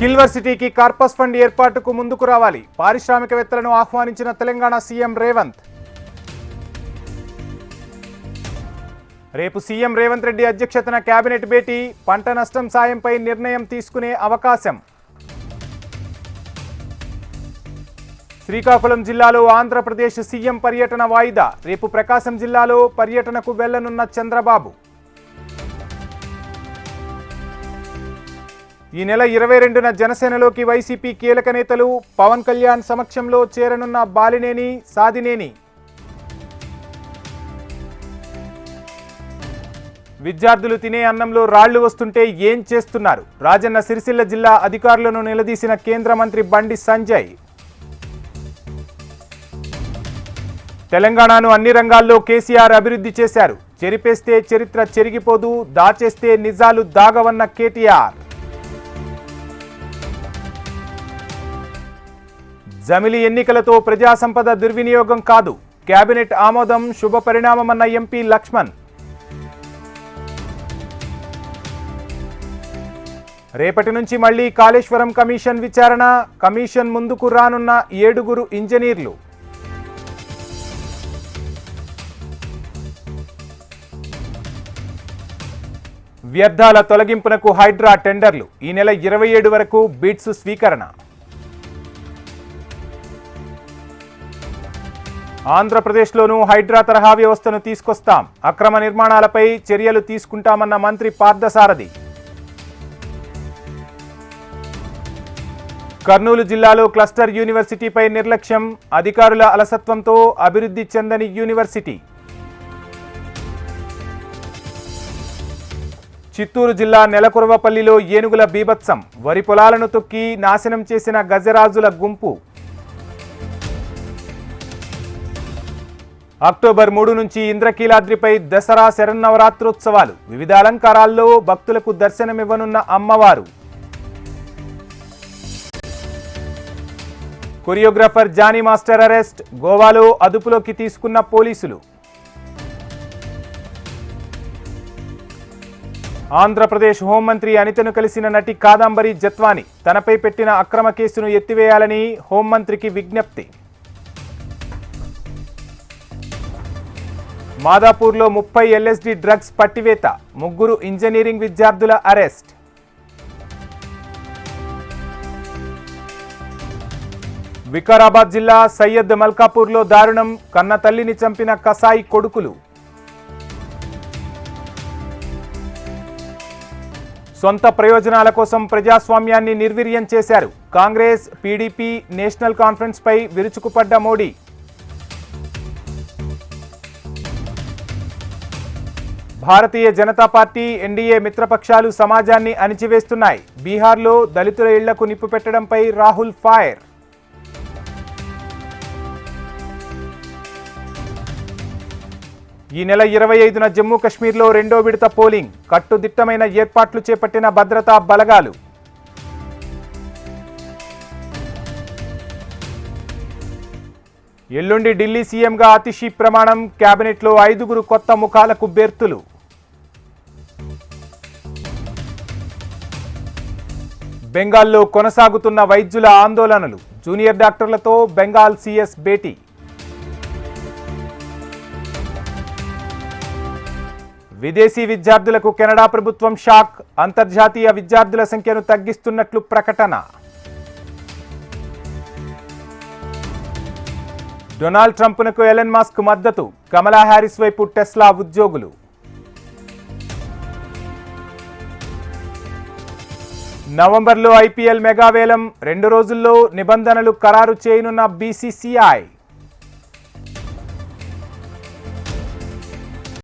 Skill సిటీకి corpus fund ఏర్పాటుకు ముందుకు రావాలి. పారిశ్రామికవేత్తలను ఆహ్వానించిన తెలంగాణ సీఎం రేవంత్. రేపు సీఎం రేవంత్ రెడ్డి అధ్యక్షతన కేబినెట్ భేటీ పంట నష్టం సాయంపై నిర్ణయం తీసుకునే అవకాశం. శ్రీకాకుళం జిల్లాలో ఆంధ్రప్రదేశ్ సీఎం పర్యటన వాయిదా. రేపు ప్రకాశం జిల్లాలో పర్యటనకు వెళ్ళనున్న చంద్రబాబు. ఈ నెల ఇరవై రెండున జనసేనలోకి వైసీపీ కీలక నేతలు పవన్ కళ్యాణ్ సమక్షంలో చేరనున్న బాలినేని సాదినేని విద్యార్థులు తినే అన్నంలో రాళ్ళు వస్తుంటే ఏం చేస్తున్నారు? రాజన్న సిరిసిల్ల జిల్లా అధికారులను నిలదీసిన కేంద్ర మంత్రి బండి సంజయ్. తెలంగాణను అన్ని రంగాల్లో కేసీఆర్ అభివృద్ధి చేశారు. చెరిపేస్తే చరిత్ర చెరిగిపోదు దాచేస్తే నిజాలు దాగవన్న కేటీఆర్. జమిలి ఎన్నికలతో ప్రజా సంపద దుర్వినియోగం కాదు. కేబినెట్ ఆమోదం శుభ పరిణామమన్న ఎంపీ లక్ష్మణ్. రేపటి నుంచి మళ్ళీ కాళేశ్వరం కమిషన్ విచారణ కమిషన్ ముందుకు రానున్న ఏడుగురు ఇంజనీర్లు. వ్యర్థాల తొలగింపునకు హైడ్రా టెండర్లు. ఈ నెల ఇరవై ఏడు వరకు బిడ్స్ స్వీకరణ. ఆంధ్రప్రదేశ్లోనూ హైడ్రా తరహా వ్యవస్థను తీసుకొస్తాం. అక్రమ నిర్మాణాలపై చర్యలు తీసుకుంటామన్న మంత్రి పార్థసారథి. కర్నూలు జిల్లాలో క్లస్టర్ యూనివర్సిటీపై నిర్లక్ష్యం అధికారుల అలసత్వంతో అభివృద్ధి చెందని యూనివర్సిటీ. చిత్తూరు జిల్లా నెలకొరవపల్లిలో ఏనుగుల బీభత్సం వరి పొలాలను తొక్కి నాశనం చేసిన గజరాజుల గుంపు. అక్టోబర్ మూడు నుంచి ఇంద్రకీలాద్రిపై దసరా శరన్నవరాత్రోత్సవాలు. వివిధ అలంకారాల్లో భక్తులకు దర్శనమివ్వనున్న అమ్మవారు. కొరియోగ్రాఫర్ జానీ మాస్టర్ అరెస్ట్ గోవాలో అదుపులోకి తీసుకున్న పోలీసులు. ఆంధ్రప్రదేశ్ హోంమంత్రి అనితను కలిసిన నటి కాదంబరి జత్వాని తనపై పెట్టిన అక్రమ కేసును ఎత్తివేయాలని హోంమంత్రికి విజ్ఞప్తి. మాదాపూర్లో ముప్పై ఎల్ఎస్డి డ్రగ్స్ పట్టివేత ముగ్గురు ఇంజనీరింగ్ విద్యార్థుల అరెస్ట్. వికారాబాద్ జిల్లా సయ్యద్ మల్కాపూర్లో దారుణం కన్న తల్లిని చంపిన కసాయి కొడుకులు. సొంత ప్రయోజనాల కోసం ప్రజాస్వామ్యాన్ని నిర్వీర్యం చేశారు కాంగ్రెస్ పీడీపీ నేషనల్ కాన్ఫరెన్స్పై విరుచుకుపడ్డ మోడీ. భారతీయ జనతా పార్టీ ఎన్డీఏ మిత్రపక్షాలు సమాజాన్ని అణిచివేస్తున్నాయి. బీహార్లో దళితుల ఇళ్ళకు నిప్పు పెట్టడంపై రాహుల్ ఫైర్. ఈ నెల ఇరవై ఐదున జమ్మూ కశ్మీర్లో రెండో విడత పోలింగ్. కట్టుదిట్టమైన ఏర్పాట్లు చేపట్టిన భద్రతా బలగాలు. ఎల్లుండి ఢిల్లీ సీఎంగా అతిషి ప్రమాణం కేబినెట్లో ఐదుగురు కొత్త ముఖాలకు బెర్తులు. బెంగాల్లో కొనసాగుతున్న వైద్యుల ఆందోళనలు జూనియర్ డాక్టర్లతో బెంగాల్ సీఎస్ భేటీ. విదేశీ విద్యార్థులకు కెనడా ప్రభుత్వం షాక్ అంతర్జాతీయ విద్యార్థుల సంఖ్యను తగ్గిస్తున్నట్లు ప్రకటన. డొనాల్డ్ ట్రంప్నకు ఎలెన్ మాస్క్ మద్దతు కమలా హ్యారిస్ వైపు టెస్లా ఉద్యోగులు. నవంబర్లో ఐపీఎల్ మెగావేలం రెండు రోజుల్లో నిబంధనలు ఖరారు చేయనున్న బీసీసీఐ.